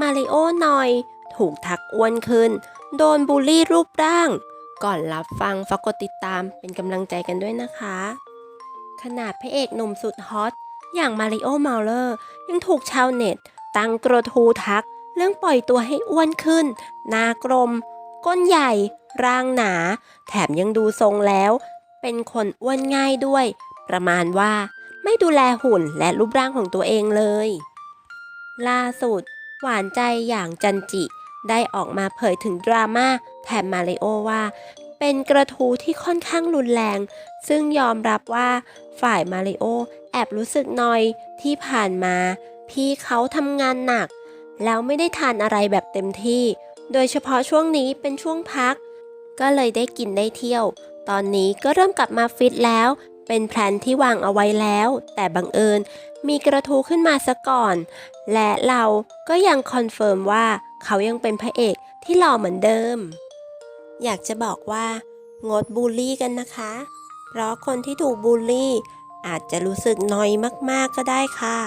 มาริโอหน่อย ถูกทักอ้วนขึ้น โดนบูลลี่รูปร่าง ก่อนรับฟังฝากกดติดตามเป็นกำลังใจกันด้วยนะคะ ขนาดพระเอกหนุ่มสุดฮอต อย่างมาริโอเมาเลอร์ยังถูกชาวเน็ต ตั้งกระทูทัก เรื่องปล่อยตัวให้อ้วนขึ้น หน้ากลม ก้นใหญ่ ร่างหนา แถมยังดูทรงแล้ว เป็นคนอ้วนง่ายด้วย ประมาณว่าไม่ดูแลหุ่นและรูปร่างของตัวเองเลย ล่าสุด หวานใจอย่างจันจิ ได้ออกมาเผยถึงดราม่าแถมมาริโอว่า เป็นกระทู้ที่ค่อนข้างรุนแรง ซึ่งยอมรับว่าฝ่ายมาริโอแอบรู้สึกนอยที่ผ่านมา พี่เขาทำงานหนัก แล้วไม่ได้ทานอะไรแบบเต็มที่ โดยเฉพาะช่วงนี้เป็นช่วงพัก ก็เลยได้กินได้เที่ยว ตอนนี้ก็เริ่มกลับมาฟิตแล้ว เป็นแพลนที่วางเอาไว้แล้ว แต่บังเอิญมีกระทู้ขึ้นมาซะก่อน และเราก็ยังคอนเฟิร์มว่าเขายังเป็นพระเอกที่หล่อเหมือนเดิม อยากจะบอกว่า งดบูลลี่กันนะคะ เพราะคนที่ถูกบูลลี่ อาจจะรู้สึกน้อยมากๆก็ได้ค่ะ